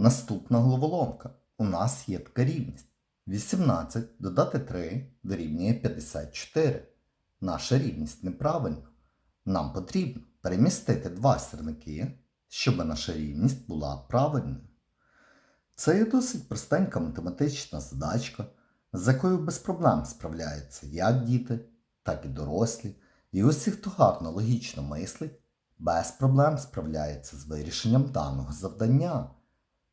Наступна головоломка. У нас є така рівність. 18 додати 3 дорівнює 54. Наша рівність неправильна. Нам потрібно перемістити два сірники, щоб наша рівність була правильною. Це є досить простенька математична задачка, з якою без проблем справляються як діти, так і дорослі, і усі, хто гарно логічно мислить, без проблем справляється з вирішенням даного завдання.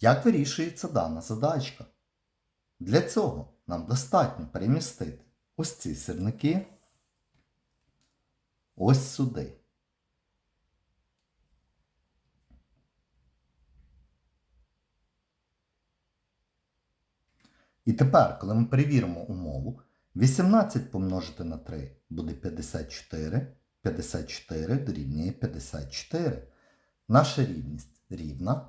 Як вирішується дана задачка? Для цього нам достатньо перемістити ось ці сірники ось сюди. І тепер, коли ми перевіримо умову, 18 помножити на 3 буде 54, 54 дорівнює 54. Наша рівність рівна,